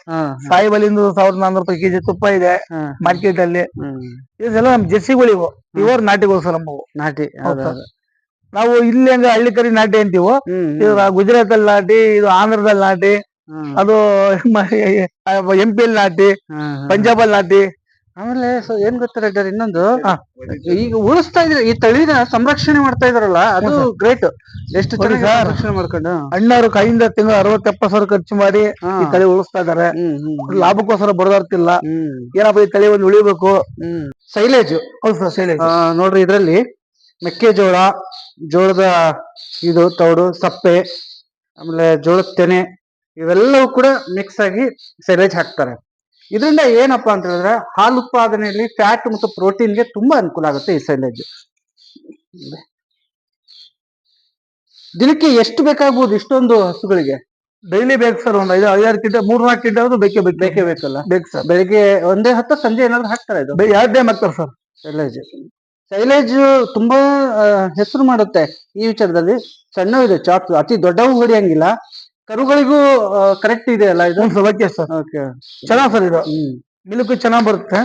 ಸಾಯಿಬಲಿಂದು ಸಾವಿರದ ನಾನ್ನೂರು ರೂಪಾಯಿ ಕೆಜಿ ತುಪ್ಪ ಇದೆ. ಮಾರ್ಕೆಟ್ ಅಲ್ಲಿ. ಇದೆಲ್ಲ ನಮ್ ಜೆಸ್ಸಿಗಳಿವು ಇವರು ನಾಟಿಗಳು ಸರ್ ನಮ್ಮವು. ನಾಟಿ. ನಾವು ಇಲ್ಲಿ ಅಂದ್ರೆ ಹಳ್ಳಿ ಕರಿ ನಾಟಿ ಅಂತೀವು? ಗುಜರಾತ್ ಅಲ್ಲಿ ನಾಟಿ ಇದು ಆಂಧ್ರದಲ್ಲಿ ನಾಟಿ ಅದು ಎಂ ಪಿ ಅಲ್ಲಿ ನಾಟಿ. ಪಂಜಾಬ್ ಅಲ್ಲಿ ನಾಟಿ. ಆಮೇಲೆ ಏನ್ ಗೊತ್ತಾ ರೆಡ್ಡರ್ ಇನ್ನೊಂದು? ಈಗ ಉಳಿಸ್ತಾ ಇದ್ರೆ ಈ ತಳಿನ ಸಂರಕ್ಷಣೆ ಮಾಡ್ತಾ ಇದಾರಲ್ಲ ಅದು ಗ್ರೇಟ್ ಎಷ್ಟು ಸಂರಕ್ಷಣೆ ಮಾಡ್ಕೊಂಡು? ಅಣ್ಣವರು ಕೈಯಿಂದ ತಿಂಗಳು ಅರವತ್ತು ಎಪ್ಪತ್ತು ಸಾವಿರ ಖರ್ಚು ಮಾಡಿ. ಈ ತಳಿ ಉಳಿಸ್ತಾ ಇದಾರೆ. ಲಾಭಕ್ಕೋಸ್ಕರ ಬರೋದಾರ್ತಿಲ್ಲ ಏನಪ್ಪ ಈ ತಳಿ ಒಂದು ಉಳಿಬೇಕು? ಹ್ಮ್. ಸೈಲೇಜ್. ಹೌದು ಸರ್ ಸೈಲೇಜ್. ನೋಡ್ರಿ ಇದ್ರಲ್ಲಿ ಮೆಕ್ಕೆಜೋಳ ಜೋಳದ ಇದು ತೌಡು ಸಪ್ಪೆ ಆಮೇಲೆ ಜೋಳದ ತೆನೆ ಇವೆಲ್ಲವೂ ಕೂಡ ಮಿಕ್ಸ್ ಆಗಿ ಸೈಲೇಜ್ ಹಾಕ್ತಾರೆ. ಇದರಿಂದ ಏನಪ್ಪಾ ಅಂತ ಹೇಳಿದ್ರೆ ಹಾಲು ಉತ್ಪಾದನೆಯಲ್ಲಿ ಫ್ಯಾಟ್ ಮತ್ತು ಪ್ರೋಟೀನ್ಗೆ ತುಂಬಾ ಅನುಕೂಲ ಆಗುತ್ತೆ ಈ ಸೈಲೇಜ್ ದಿನಕ್ಕೆ ಎಷ್ಟು ಬೇಕಾಗ್ಬೋದು ಇಷ್ಟೊಂದು ಹಸುಗಳಿಗೆ? ಡೈಲಿ ಬೇಕು ಸರ್ ಒಂದು ಐದು ಐದಾರು ಕಿಂಟ ಮೂರ್ ನಾಲ್ಕು ಕಿಂಟ ಅದು ಬೇಕೇ ಬೇಕು. ಬೇಕೇ ಬೇಕಲ್ಲ ಬೇಕು ಸರ್ ಬೆಳಿಗ್ಗೆ ಒಂದೇ ಹತ್ತು ಸಂಜೆ ಏನಾದ್ರು ಹಾಕ್ತಾರೆ ಇದು? ಎರಡು ಟೈಮ್ ಹಾಕ್ತಾರೆ ಸರ್ ಸೈಲೇಜ್ ಸೈಲೇಜ್ ತುಂಬಾ ಹೆಸರು ಮಾಡುತ್ತೆ ಈ ವಿಚಾರದಲ್ಲಿ. ಸಣ್ಣ ಇದೆ ಚಾಪ್ ಅತಿ ದೊಡ್ಡವು ಹೊಡಿಯಂಗಿಲ್ಲ. ಕರುಗಳಿಗೂ ಕರೆಕ್ಟ್ ಇದೆ ಅಲ್ಲ ಇದು? Okay sir. ಓಕೆ ಚೆನ್ನಾಗ್ ಸರ್ ಇದು. ಮಿಲ್ಕ್ ಚೆನ್ನಾಗ್ ಬರುತ್ತೆ.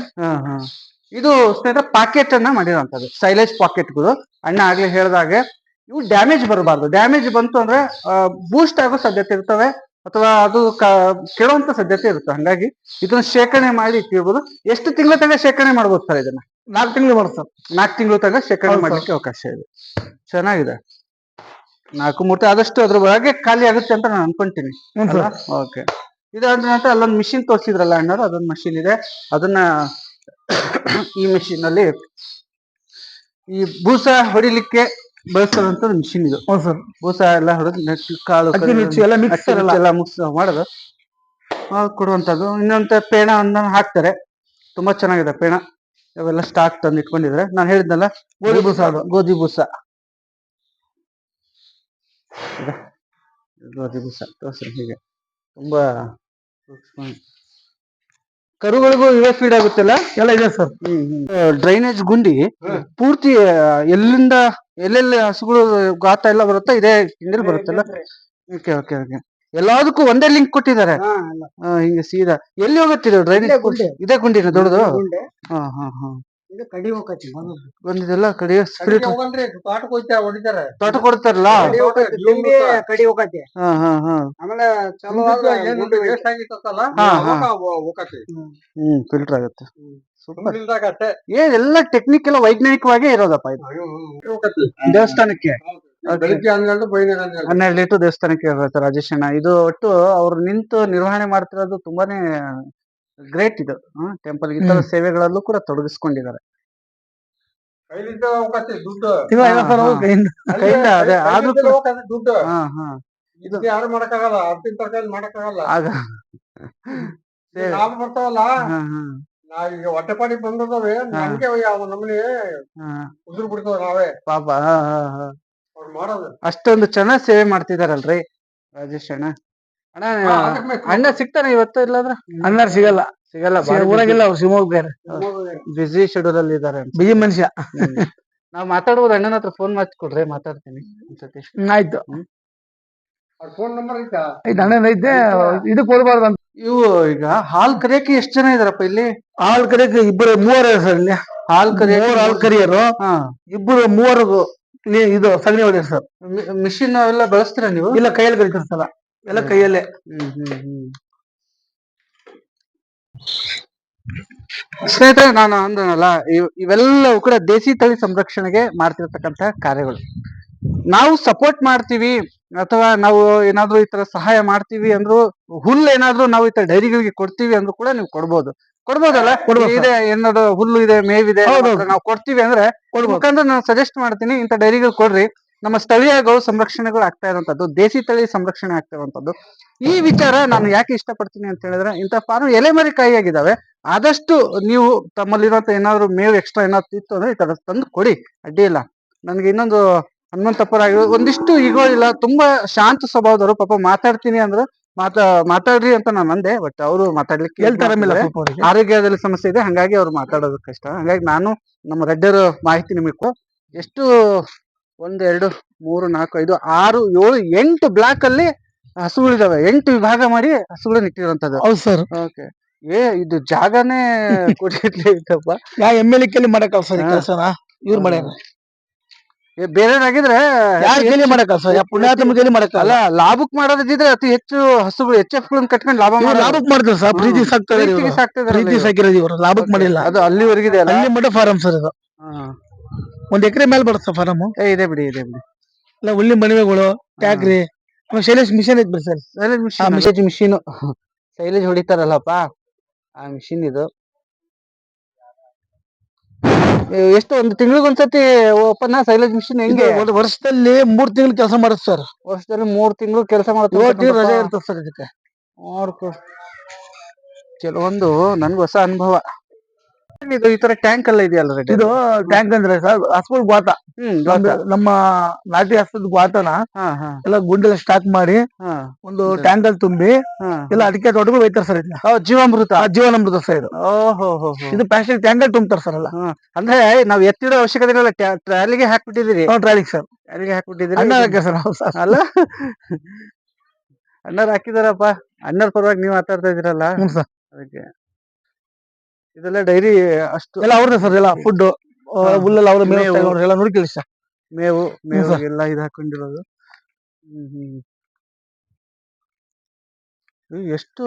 ಇದು ಸ್ನೇಹಿತರೆ ಪಾಕೆಟ್ ಅನ್ನ ಮಾಡಿರೋಂಥದ್ದು. ಸೈಲೇಜ್ ಪಾಕೆಟ್ಗಳು ಅಣ್ಣ ಆಗ್ಲೇ ಹೇಳ್ದಾಗೆ ಇವು ಡ್ಯಾಮೇಜ್ ಬರಬಾರ್ದು. ಡ್ಯಾಮೇಜ್ ಬಂತು ಅಂದ್ರೆ ಬೂಸ್ಟ್ ಆಗೋ ಸಾಧ್ಯತೆ ಇರ್ತವೆ. ಅಥವಾ ಅದು ಕೇಳುವಂತ ಕೆಡುವಂತ ಸಾಧ್ಯತೆ ಇರುತ್ತೆ. ಹಂಗಾಗಿ ಇದನ್ನ ಶೇಖರಣೆ ಮಾಡಿ ಇಟ್ಟಿರ್ಬೋದು. ಎಷ್ಟು ತಿಂಗಳ ತನಕ ಶೇಖರಣೆ ಮಾಡ್ಬೋದು ಸರ್ ಇದನ್ನ? ನಾಲ್ಕು ತಿಂಗಳು ಮಾಡ್ ಸರ್. ನಾಲ್ಕು ತಿಂಗಳು ತನಕ ಶೇಖರಣೆ ಮಾಡ್ಲಿಕ್ಕೆ ಅವಕಾಶ ಇದೆ. ಚೆನ್ನಾಗಿದೆ. ನಾಲ್ಕು ಮೂರ್ತಿ ಆದಷ್ಟು ಅದ್ರ ಒಳಗೆ ಖಾಲಿ ಆಗುತ್ತೆ ಅಂತ ನಾನು ಅನ್ಕೊಂತೀನಿ. ಓಕೆ. ಇದಾದ ನಂತರ ಅಲ್ಲೊಂದು ಮಿಷಿನ್ ತೋರಿಸಿದ್ರಲ್ಲ ಅಣ್ಣರು ಅದೊಂದು ಮಷಿನ್ ಇದೆ. ಅದನ್ನ ಈ ಮಿಷಿನ್ ಅಲ್ಲಿ ಈ ಬೂಸ ಹೊಡಿಲಿಕ್ಕೆ ಬಳಸುವಂತ ಮಿಷಿನ್ ಇದು. ಸರ್. ಬೂಸ ಎಲ್ಲ ಹೊಡೆದು ನೆಟ್ಟು ಕಾಳು ಅಕ್ಕಿ ಎಲ್ಲ ಮಿಕ್ಸ್ ಮಾಡೋದು. ಕೊಡುವಂಥದ್ದು. ಕೊಡುವಂತದ್ದು ಇನ್ನೊಂದು ಹಾಕ್ತಾರೆ. ತುಂಬಾ ಚೆನ್ನಾಗಿದೆ ಪೇಣ. ಇವೆಲ್ಲ ಸ್ಟಾಕ್ ತಂದು ಇಟ್ಕೊಂಡಿದ್ರೆ ನಾನು ಹೇಳಿದ್ನಲ್ಲ ಗೋಧಿ ಬೂಸ. ಅದು. ಗೋಧಿ ಬೂಸ. ಗೋಧಿ ಬೂಸ. ತೋರ್ಸ್ರಿ ಹೀಗೆ. ತುಂಬಾ. ಕರುಗಳಿಗೂ ಇವೇ ಫೀಡ್ ಆಗುತ್ತಲ್ಲ? ಎಲ್ಲ ಇದೆ ಸರ್ ಡ್ರೈನೇಜ್ ಗುಂಡಿ ಪೂರ್ತಿ ಎಲ್ಲಿಂದ ಎಲ್ಲೆಲ್ಲಿ ಹಸುಗಳು ಗಾತ ಎಲ್ಲ ಬರುತ್ತಾ ಇದೇ ಹಿಂದಿಲ್ ಬರುತ್ತಲ್ಲ? ಓಕೆ ಓಕೆ ಓಕೆ ಎಲ್ಲದಕ್ಕೂ ಒಂದೇ ಲಿಂಕ್ ಕೊಟ್ಟಿದ್ದಾರೆ. ಹಿಂಗೆ ಸೀದಾ. ಎಲ್ಲಿ ಹೋಗುತ್ತಿದೆ ಡ್ರೈನೇಜ್ ಗುಂಡಿ. ಇದೇ ಗುಂಡಿನ ದೊಡ್ಡದು? ಹಾ ಹಾ ಹಾ. ಇದು ಕಡಿ ಹೋಗತಿ ಬಂದಿದೆಲ್ಲ ಕಡಿ ಸ್ಪಿರಿಟ್ ಹೋಯ್ತಾ ಹೊಡಿತಾರೆ. ತೋಟ ಕೊಡ್ತಾರಲ್ಲ? ಕಡಿ ಹೋಗತಿ ಹಾ ಹಾ ಹಾ. ಆಮೇಲೆ ಚಲೋ ವೇಸ್ಟ್ ಆಗಿತ್ತಲ್ಲ. ಹೋಗತಿ ಹ್ಮ್ ಫಿಲ್ಟರ್ ಆಗುತ್ತೆ. ಏನೆಲ್ಲ ಟೆಕ್ನಿಕ್ ಎಲ್ಲ ವೈಜ್ಞಾನಿಕವಾಗೇ ಇರೋದಪ್ಪ ಇದು. ದೇವಸ್ಥಾನಕ್ಕೆ. ಹನ್ನೆರಡು ಲೀಟರ್ ದೇವಸ್ಥಾನಕ್ಕೆ ರಾಜೇಶಣ್ಣ. ರಾಜೇಶ್ ಅಣ್ಣ ಇದು ಒಟ್ಟು ಅವ್ರು ನಿಂತು ನಿರ್ವಹಣೆ ಮಾಡ್ತಿರೋದು ತುಂಬಾನೇ ಗ್ರೇಟ್ ಇದು. ಟೆಂಪಲ್ ಇತರ ತರ ಸೇವೆಗಳಲ್ಲೂ ಕೂಡ ತೊಡಗಿಸ್ಕೊಂಡಿದ್ದಾರೆ. ಕೈಲಿಂದ ಅವಕಾಶ ದುಡ್ಡು. ಇದು ಐವತ್ತು ಸಾವಿರ ಹಾ, ಕೈಯಿಂದ. ಕೈಯಿಂದ ಅದೇ ಆದ್ರೂ ಕೂಡ- ದುಡ್ಡು. ಹಾ ಹಾ. ಇದು ಯಾರು ಮಾಡಕ್ಕಾಗಲ್ಲ ಅರ್ತಿನ ತರಕಾರಿ ಮಾಡಕ್ಕಾಗಲ್ಲ. ಆಗ ನಾವು ಬರ್ತಾವಲ್ಲ ಹಾ ಹಾ. ನಾವೀಗ ಹೊಟ್ಟೆಪಾಡಿ ಬಂದದವೆ ನಮ್ಗೆ ಯಾವ ನಮ್ಮನೆ ಉದುರು ಬಿಡ್ತಾವ ನಾವೇ. ಪಾಪ ಹಾ ಹಾ ಹಾ. ಅವ್ರು ಮಾಡೋದು. ಅಷ್ಟೊಂದು ಚೆನ್ನಾಗಿ ಸೇವೆ ಮಾಡ್ತಿದಾರಲ್ರಿ ರಾಜೇಶ್ ಅಣ್ಣ. ಅಣ್ಣ. ಅಣ್ಣ ಸಿಗ್ತಾನೆ ಇವತ್ತು ಇಲ್ಲಾಂದ್ರೆ? ಅಣ್ಣ ಸಿಗಲ್ಲ. ಸಿಗಲ್ಲ ಊರಾಗಿಲ್ಲ ಅವ್ರು ಶಿವಮೊಗ್ಗ ಬೇರೆ. ಬಿಸಿ ಶೆಡ್ಯೂಲ್ ಅಲ್ಲಿ ಇದಾರೆ ಅಂತ. ಬಿಜಿ ಮನುಷ್ಯ. ನಾವ್ ಮಾತಾಡ್ಬೋದು ಅಣ್ಣನ ಹತ್ರ ಫೋನ್ ಮಾಡಿ ಕೊಡ್ರಿ ಮಾತಾಡ್ತೀನಿ ಒಂದ್ಸತಿ. ಆಯ್ತು. ಅವ್ರ ಫೋನ್ ನಂಬರ್ ಐತಾ? ಇದು ಅಣ್ಣನ ಐತೆ ಇದು ಕೊಡ್ಬಾರ್ದು ಅಂತ. ಇವು ಈಗ ಹಾಲ್ ಕರಿಯಕ್ಕೆ ಎಷ್ಟ್ ಜನ ಇದಾರಪ್ಪ ಇಲ್ಲಿ? ಹಾಲ್ ಕರಿಯಕ್ಕೆ ಇಬ್ಬರು ಮೂವರು ಸರ್ ಇಲ್ಲಿ. ಹಾಲ್ ಕರಿಯಕ್ಕೆ ಮೂವರು ಹಾಲ್ ಕರಿಯರು. ಹಾ. ಇಬ್ಬರು ಮೂವರು ಇದು ಸಗಣಿ ಹೊಡಿಯರ್ ಸರ್. ಮಿಷಿನ್ ಎಲ್ಲ ಬಳಸ್ತೀರಾ ನೀವು? ಇಲ್ಲ ಕೈಯಲ್ಲಿ ಕರಿತಾರ ಸರ್. ಎಲ್ಲ ಕೈಯಲ್ಲೇ. ಸ್ನೇಹಿತರೆ ನಾನು ಅಂದನಲ್ಲ ಇವ್- ಇವೆಲ್ಲವೂ ಕೂಡ ದೇಸಿ ತಳಿ ಸಂರಕ್ಷಣೆಗೆ ಮಾಡ್ತಿರ್ತಕ್ಕಂತ ಕಾರ್ಯಗಳು. ನಾವು ಸಪೋರ್ಟ್ ಮಾಡ್ತೀವಿ ಅಥವಾ ನಾವು ಏನಾದ್ರೂ ಈ ತರ ಸಹಾಯ ಮಾಡ್ತೀವಿ ಅಂದ್ರು ಹುಲ್ಲು ಏನಾದ್ರೂ ನಾವು ಈ ತರ ಡೈರಿಗಳಿಗೆ ಕೊಡ್ತೀವಿ ಅಂದ್ರೂ ಕೂಡ ನೀವು ಕೊಡ್ಬೋದು. ಕೊಡ್ಬೋದಲ್ಲ? ಕೊಡ್ಬೋದು ಇದೆ ಏನಾದ್ರು ಹುಲ್ಲು ಇದೆ ಮೇವಿದೆ ನಾವು ಕೊಡ್ತೀವಿ ಅಂದ್ರೆ ಕೊಡ್ಬೇಕಂದ್ರೆ ನಾನು ಸಜೆಸ್ಟ್ ಮಾಡ್ತೀನಿ ಇಂಥ ಡೈರಿಗಳು ಕೊಡ್ರಿ. ನಮ್ಮ ಸ್ಥಳೀಯ ಗೌ ಸಂರಕ್ಷಣೆಗಳು ಆಗ್ತಾ ಇರುವಂತದ್ದು ದೇಸಿ ತಳಿ ಸಂರಕ್ಷಣೆ ಆಗ್ತಾ ಇರುವಂತದ್ದು. ಈ ವಿಚಾರ ನಾನು ಯಾಕೆ ಇಷ್ಟಪಡ್ತೀನಿ ಅಂತ ಹೇಳಿದ್ರೆ ಇಂಥ ಫಾರ್ಮ್ ಎಲೆಮರಿ ಕಾಯಿಯಾಗಿದ್ದಾವೆ. ಆದಷ್ಟು ನೀವು ತಮ್ಮಲ್ಲಿರುವಂತ ಏನಾದ್ರು ಮೇವು ಎಕ್ಸ್ಟ್ರಾ ಏನಾದ್ರು ಇತ್ತು ಅಂದ್ರೆ ಈ ತರ ತಂದು ಕೊಡಿ. ಅಡ್ಡಿ ಇಲ್ಲ. ನನ್ಗೆ ಇನ್ನೊಂದು ಹನುಮಂತಪ್ಪರಾಗಿ ಒಂದಿಷ್ಟು ಈಗೋ ಇಲ್ಲ ತುಂಬಾ ಶಾಂತ ಸ್ವಭಾವದವರು ಪಾಪ ಮಾತಾಡ್ತೀನಿ ಅಂದ್ರೆ ಮಾತಾ ಮಾತಾಡ್ರಿ ಅಂತ ನಾನು ಅಂದೆ ಬಟ್ ಅವರು ಮಾತಾಡ್ಲಿಕ್ಕೆ ಆರೋಗ್ಯದಲ್ಲಿ ಸಮಸ್ಯೆ ಇದೆ ಹಂಗಾಗಿ ಅವ್ರು ಮಾತಾಡೋದು ಕಷ್ಟ ಹಂಗಾಗಿ ನಾನು ನಮ್ಮ ರೆಡ್ಡರ್ ಮಾಹಿತಿ ನಿಮಗೆ ಎಷ್ಟು ಒಂದ್ ಎರಡು ಮೂರು ನಾಲ್ಕು ಐದು ಆರು ಏಳು ಎಂಟು ಬ್ಲಾಕ್ ಅಲ್ಲಿ ಹಸುಗಳಿದಾವೆ. ಎಂಟು ವಿಭಾಗ ಮಾಡಿ ಹಸುಗಳನ್ನ ಇಟ್ಟಿರುವಂತದ್ದು. ಹೌದು ಸರ್ ಓಕೆ ಏ ಇದು ಜಾಗನೇ [LAUGHS] ಕೊಟ್ಟಿರ್ಲಿ ಇತ್ತಪ್ಪ ಯಾ ಎಂ ಎಲ್ ಕೆಲಿ ಮಾಡಕ್ ಸರ್ ಕೆಲಸನ? ಇವ್ರು ಮಾಡ್ಯಾರ ಏ, ಬೇರೆಯವ್ರಾಗಿದ್ರೆ ಯಾರ ಕೈಲಿ ಮಾಡಕ್ ಸರ್ ಯಾ ಪುಣ್ಯಾತ್ಮ ಕೈಲಿ ಮಾಡಕ್ ಅಲ್ಲ ಲಾಭಕ್ ಮಾಡೋದಿದ್ರೆ ಅತಿ ಹೆಚ್ಚು ಹಸುಗಳು ಎಚ್ ಎಫ್ ಗಳನ್ನ ಕಟ್ಕೊಂಡು ಲಾಭ ಇವ್ರು ಮಾಡೋದು. ಲಾಭಕ್ ಮಾಡ್ತಾರೆ ಸರ್ ಪ್ರೀತಿ. ಸಾಕ್ತಾರೆ ಪ್ರೀತಿಗೆ ಇವ್ರು. ಸಾಕ್ತಿದಾರಲ್ಲ ಪ್ರೀತಿ ಇವ್ರು. ಸಾಕಿರೋದು ಇವ್ರು. ಲಾಭಕ್ ಮಾಡಿಲ್ಲ. ಅದು ಅಲ್ಲಿವರೆಗಿದೆ ಅಲ್ಲ ಅಲ್ಲಿ ಮಟ್ಟ ಫಾರಂ ಸರ್ ಇದು. ಹಾ. ಒಂದ್ ಎಕರೆ ಮೇಲೆ ಬರುತ್ತೆ ಫಾರಮ್ ಏ, ಇದೆ ಬಿಡಿ ಇದೆ ಬಿಡಿ. ಇಲ್ಲ ಹುಲ್ಲಿ ಮಣಿವೆಗಳು ಟ್ಯಾಕ್ರಿ ಶೈಲೇಜ್ ಶೈಲೇಶ್ ಮಿಷನ್ ಐತ್ ಬಿಡಿ sir. Silage machine machine machine silage ಹೊಡಿತಾರಲ್ಲಪ್ಪ? ಆ ಮಿಷಿನ್ ಇದು. ಎಷ್ಟು ಒಂದು ತಿಂಗಳಿಗೊಂದ್ಸತಿ ಓಪನ್ ಸೈಲೇಜ್ ಮಿಷಿನ್ ಹೆಂಗೆ? ಒಂದು ವರ್ಷದಲ್ಲಿ ಮೂರ್ ತಿಂಗಳು ಕೆಲಸ ಮಾಡುತ್ತೆ ಸರ್. ವರ್ಷದಲ್ಲಿ ಮೂರ್ ತಿಂಗಳು ಕೆಲಸ ಏಳು ತಿಂಗಳು ರಜೆ ಮಾಡುತ್ತೆ ಇರ್ತದೆ ಸರ್ ಇದಕ್ಕೆ. ನೋಡ್ಕೊ ಕೆಲವೊಂದು ನನ್ಗೆ ಹೊಸ ಅನುಭವ. ಇದು ಈ ತರ ಟ್ಯಾಂಕ್ ಎಲ್ಲ ಇದೆಯಲ್ಲ ರೆಡಿ ಇದು ಟ್ಯಾಂಕ್ ಅಂದ್ರೆ ಸರ್ ಹಸ್ಗಳು ಗ್ವಾತ ಹ್ಮ್ ನಮ್ಮ ನಾಟಿ ಹಸ್ತದ ಗ್ವಾತನ ಹಾ ಹಾ. ಎಲ್ಲ ಗುಂಡೆಲ್ಲ ಸ್ಟಾಕ್ ಮಾಡಿ ಹಾ. ಒಂದು ಟ್ಯಾಂಕ್ ಅಲ್ಲಿ ತುಂಬಿ ಎಲ್ಲ ಅಡಿಕೆ ತೋಟಗಳು ಒಯ್ತಾರೆ ಸರ್ ಇದನ್ನ ಓ, ಜೀವಾಮೃತ. ಆ ಜೀವನಾಮೃತ ಸರ್ ಇದು. ಓಹೋ ಹೋ ಹೋ. ಇದು ಪ್ಲಾಸ್ಟಿಕ್ ಟ್ಯಾಂಕ್ ಅಲ್ಲಿ ತುಂಬ್ತಾರೆ ಸರ್ ಅಲ್ಲ ಅಂದ್ರೆ ನಾವ್ ಎತ್ತಿಡೋ ಅವಶ್ಯಕತೆ ಇಲ್ಲ ಟ್ರಾಲಿಗೆ ಹಾಕ್ಬಿಟ್ಟಿದ್ದೀರಿ. ಟ್ರಾಲಿಗೆ ಟ್ರಾಲಿಕ್ ಸರ್ ಟ್ರಾಲಿಗೆ ಹಾಕ್ಬಿಟ್ಟಿದ್ದೀರಿ. ಅಣ್ಣ ಸರ್ ನಾವು ಸರ್ ಅಲ್ಲ? ಅಣ್ಣರ್ ಹಾಕಿದಾರಪ್ಪ. ಅಣ್ಣರ ಪರವಾಗಿ ನೀವ್ ಮಾತಾಡ್ತಾ ಇದೀರಲ್ಲ ಹ್ಞೂ ಸರ್ ಅದಕ್ಕೆ. ಇದೆಲ್ಲ ಡೈರಿ ಅಷ್ಟು ಎಲ್ಲ ಅವ್ರದೇ ಸರ್ ಎಲ್ಲ ಫುಡ್. ಹುಲ್ಲೆಲ್ಲ ಅವ್ರ ಮೇವು ಎಲ್ಲ ನೋಡಿ ಸರ್ ಮೇವು ಮೇವು ಎಲ್ಲ ಇದು ಹಾಕೊಂಡಿರೋದು. ಎಷ್ಟು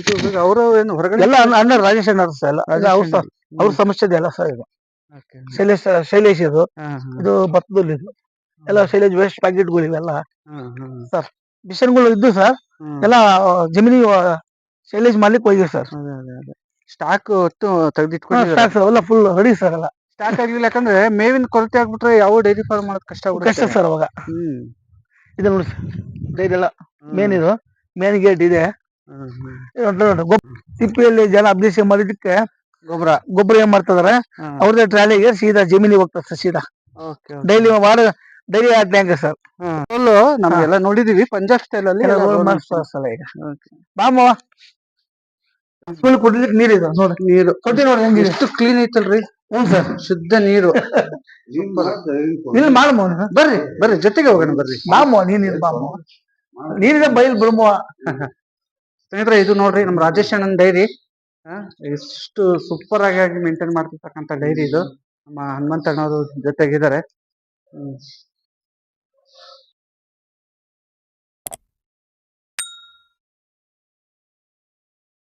ಇದು ಅವರು ಏನು ಹೊರಗಡೆ ಎಲ್ಲ ಅಣ್ಣ ರಾಜೇಶ್ ಅಣ್ಣ ಸರ್ ಎಲ್ಲ. ಅವ್ರ. ಅವ್ರ ಸಮಸ್ಯೆ ಎಲ್ಲ ಸರ್ ಇದು. ಶೈಲೇಶ್ ಶೈಲೇಶ್ ಇದು. ಇದು ಭತ್ತದಲ್ಲಿ ಇದು. ಎಲ್ಲ ಶೈಲೇಶ್ ವೇಸ್ಟ್ ಪ್ಯಾಕೆಟ್ಗಳು ಇವೆಲ್ಲ. ಸರ್. ಮಿಷನ್ಗಳು ಇದ್ದು ಸರ್. ಎಲ್ಲ ಜಮೀನಿಗೆ ಶೈಲೇಶ್ ಮಾಡ್ಲಿಕ್ಕೆ ಹೋಗಿ ಸರ್ ಸ್ಟಾಕ್ ಒಟ್ಟು ತೆಗೆದಿಟ್ಕೊಂಡಿದ್ದಾರೆ ಎಲ್ಲ ಫುಲ್ ರೆಡಿ ಸರ್ ಎಲ್ಲ. ಸ್ಟಾಕ್ ಆಗ್ಲಿಲ್ಲ ಯಾಕಂದ್ರೆ ಮೇವಿನ ಕೊರತೆ ಆಗ್ಬಿಟ್ರೆ ಯಾವ ಡೈರಿ ಫಾರ್ಮ್ ಮಾಡೋದ್ ಕಷ್ಟ ಕಷ್ಟ ಸರ್ ಅವಾಗ. ಹ್ಮ್. ಇದು ನೋಡಿ ಡೈರಿ ಎಲ್ಲ ಮೇನ್ ಇದು ಮೇನ್ ಗೇಟ್ ಇದೆ. ತಿಪ್ಪಿಯಲ್ಲಿ ಜನ ಅಬ್ದೇಶ ಮಾಡಿದಕ್ಕೆ ಗೊಬ್ಬರ. ಗೊಬ್ಬರ ಏನ್ ಮಾಡ್ತಿದಾರೆ? ಅವ್ರದೇ ಟ್ರಾಲಿಗೆ ಸೀದಾ ಜಮೀನಿಗೆ ಹೋಗ್ತದೆ ಸರ್ ಸೀದಾ. ಡೈಲಿ ವಾರ ಡೈಲಿ ಆ ಟ್ಯಾಂಕ್ ಸರ್ ನಮ್ಗೆಲ್ಲ ನೋಡಿದೀವಿ ಪಂಜಾಬ್ ಸ್ಟೈಲ್ ಅಲ್ಲಿ ಈಗ. ಬಾಮವ ಫುಲ್ ಕುಡಿಲಿಕ್ಕೆ ನೀರಿದೆ ನೋಡಿ. ನೀರು. ತೊಟ್ಟಿ ನೋಡಿ ಹೆಂಗಿದೆ? ಎಷ್ಟು ಕ್ಲೀನ್ ಐತಲ್ರಿ? ಹ್ಞೂ ಸರ್. ಶುದ್ಧ ನೀರು. ಇಲ್ಲಿ ಮಾಡಮ್ಮ ಬರ್ರಿ ಬರ್ರಿ ಜೊತೆಗೆ ಹೋಗೋಣ ಬರ್ರಿ. ಬಾಮವ ನೀನಿದೆ ಬಾಮ ನೀರಿದೆ ಬೈಲ್ ಬ್ರಹ್ಮವ ಸ್ನೇಹಿತರೆ ಇದು ನೋಡ್ರಿ ನಮ್ ರಾಜೇಶ್ ಅಣ್ಣನ್ ಡೈರಿ. ಎಷ್ಟು ಸೂಪರ್ ಆಗಿ ಮೇಂಟೈನ್ ಮಾಡ್ತಿರ್ತಕ್ಕಂಥ ಡೈರಿ ಇದು. ನಮ್ಮ ಹನುಮಂತ ಅಣ್ಣವರು ಜೊತೆಗಿದ್ದಾರೆ. ಹ್ಮ್.